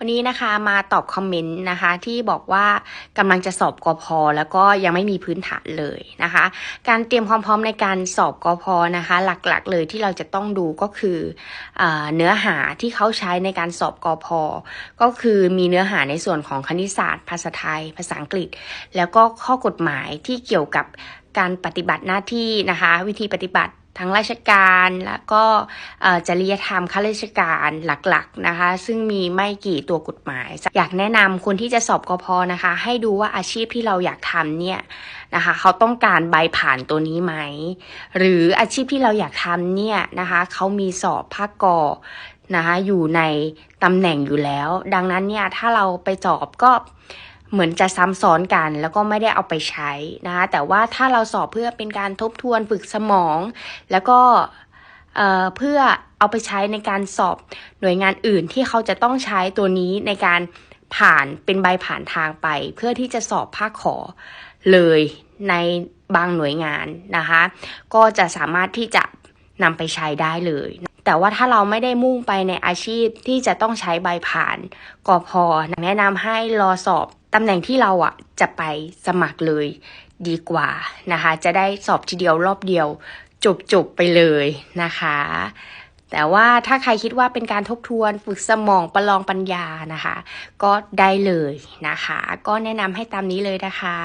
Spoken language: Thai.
วันนี้นะคะมาตอบคอมเมนต์นะคะที่บอกว่ากำลังจะสอบกอพอแล้วก็ยังไม่มีพื้นฐานเลยนะคะ การเตรียมความพร้อมในการสอบกอพอนะคะ หลักๆเลยที่เราจะต้องดูก็คืออเนื้อหาที่เขาใช้ในการสอบกอพอก็คือมีเนื้อหาในส่วนของคณิตศาสตร์ ภาษาไทย ภาษาอังกฤษ แล้วก็ข้อกฎหมายที่เกี่ยวกับการปฏิบัติหน้าที่นะคะ วิธีปฏิบัติ ทางราชการแล้วก็จริยธรรมข้าราชการหลักๆนะคะ ซึ่งมีไม่กี่ตัวกฎหมาย อยากแนะนำคนที่จะสอบกพนะคะ ให้ดูว่าอาชีพที่เราอยากทำเนี่ยนะคะเขาต้องการใบผ่านตัวนี้ไหม หรืออาชีพที่เราอยากทำเนี่ยนะคะเขามีสอบภาคกอนะคะอยู่ในตำแหน่งอยู่แล้ว ดังนั้นเนี่ยถ้าเราไปสอบก็ เหมือนจะซ้ำซ้อนกันแล้วก็ไม่ได้เอาไปใช้นะคะแต่ว่าถ้าเราสอบเพื่อเป็นการทบทวนฝึกสมอง แล้วก็เอ่อเพื่อเอาไปใช้ในการสอบหน่วยงานอื่นที่เขาจะต้องใช้ตัวนี้ในการผ่านเป็นใบผ่านทางไป เพื่อที่จะสอบภาคขอเลยในบางหน่วยงานนะคะ ก็จะสามารถที่จะนำไปใช้ได้เลย แต่ว่าถ้าเราไม่ได้มุ่งไปในอาชีพที่จะต้องใช้ใบผ่านกอพอแนะนำให้รอสอบตำแหน่งที่เราอะจะไปสมัครเลยดีกว่านะคะ จะได้สอบทีเดียวรอบเดียวจบจบไปเลยนะคะ แต่ว่าถ้าใครคิดว่าเป็นการทบทวนฝึกสมองประลองปัญญานะคะ ก็ได้เลยนะคะ ก็แนะนำให้ตามนี้เลยนะคะ